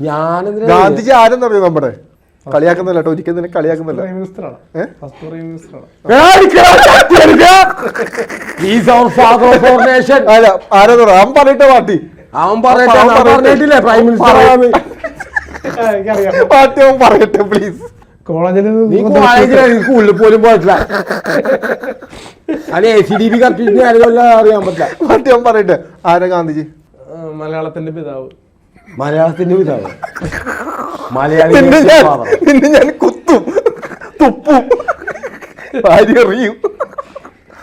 ഗാന്ധിജി ആരെന്ന് അറിയോ നമ്മുടെ? കളിയാക്കുന്നില്ല കേട്ടോ ഒരിക്കലും നിന്നെ കളിയാക്കുന്നില്ല. അല്ല അവൻ പറയട്ടെ പാർട്ടി. അവൻ പറയട്ടെ ഞാൻ പറയട്ടെ. പറഞ്ഞിട്ടില്ലേ? പ്രൈം മിനിസ്റ്റർ പാർട്ടി അവൻ പറയട്ടെ പ്ലീസ് കോളേജിൽ നീ സ്കൂളിൽ പോലും പോയിട്ടില്ല. അല്ലെ A C D B correct അറിയാൻ പറ്റില്ല. പാർട്ടി അവൻ പറയട്ടെ. ആരാ ഗാന്ധിജി? മലയാളത്തിന്റെ പിതാവ്. മലയാളത്തിന്റെ പിതാവ്. മലയാളി നിന്നെ ഞാൻ നിന്നെ ഞാൻ കുത്തും തുപ്പും. ഭാര്യ എറിയും.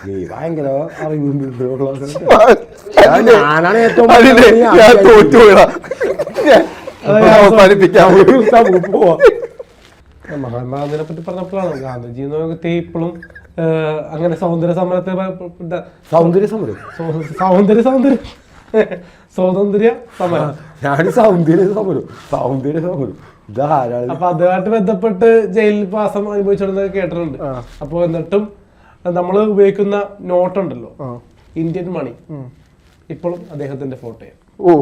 നീ ഭയങ്കര അറിവുള്ള അതിനെ- ഞാനാണ് ഏറ്റവും അതിനെ ഞാൻ. തോറ്റുപോയടാ ഞാൻ അവസാനിപ്പിക്കാൻ നമുക്ക്. മഹാത്മാഗാന്ധിനെ പറ്റി പറഞ്ഞപ്പോഴാണ് ഗാന്ധിജി പറഞ്ഞിട്ട് ഇപ്പോഴും അങ്ങനെ സൗന്ദര്യ സമരത്തെ പ- പ- പ- സൗന്ദര്യ സമരം. സൗ- സൗന്ദര്യ സൗന്ദര്യ. സ്വാതന്ത്ര്യ സമരം. ഞാൻ സൗന്ദര്യ സമരം. സൗന്ദര്യ സമരം. ഇതാരാണ്? അപ്പൊ അതുമായിട്ട് ബന്ധപ്പെട്ട് ജയിലിൽ പാസം അനുഭവിച്ചിരുന്നത് കേട്ടിട്ടുണ്ട്. അപ്പൊ എന്നിട്ടും നമ്മൾ ഉപയോഗിക്കുന്ന നോട്ട് ഉണ്ടല്ലോ ഇന്ത്യൻ മണി ഇപ്പോഴും അദ്ദേഹത്തിന്റെ ഫോട്ടോ ഓ.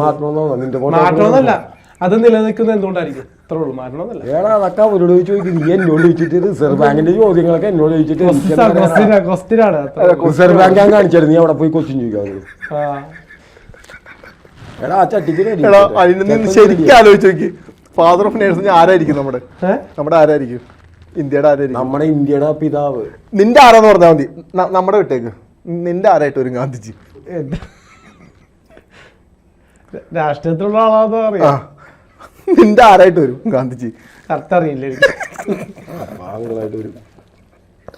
മാറ്റണമെന്നല്ല. അത് നിലനിൽക്കുന്നത് എന്തുകൊണ്ടായിരിക്കും? അത്രേ ഉള്ളൂ. മാറ്റണമെന്നല്ല ഏടാ അതൊക്കെ അവരോട് ചോദിക്കും നീ എന്നോട് ചോദിച്ചിട്ട് റിസർവ് ബാങ്കിന്റെ ചോദ്യങ്ങളൊക്കെ എന്നോട് ചോദിച്ചിട്ട് എനിക്ക് എന്താ അറിയാനാ? ക്വസ്റ്റിനാണ് റിസർവ് ബാങ്ക് ഞാൻ കാണിച്ചായിരുന്നു. നീ അവിടെ പോയി കൊച്ചിൻ ചോദിക്കാറ് എടാ ആ ചട്ടിക്ക് ready എടാ ആക്കിയിട്ട്. അതിന് നിന്ന് ചെക്കൻ ശരിക്കും ready. ആലോചിച്ച് നോക്കി. ഫാദർ ഓഫ് നേഴ്സ് ആരായിരിക്കും നമ്മുടെ? നമ്മുടെ ആരായിരിക്കും? ഇന്ത്യയുടെ ആരായിരിക്കും? നമ്മുടെ ഇന്ത്യയുടെ പിതാവ്. നിന്റെ ആരാന്ന് പറഞ്ഞാൽ മതി. നമ്മുടെ വിട്ടേക്ക്. നിന്റെ ആരായിട്ട് ഒരു ഗാന്ധിജി. രാഷ്ട്രീയത്തിലുള്ള ആളാണെന്ന് ആ. അറിയാം. നിന്റെ ആരായിട്ട് വരും ഗാന്ധിജി? കറക്റ്റ് അറിയില്ല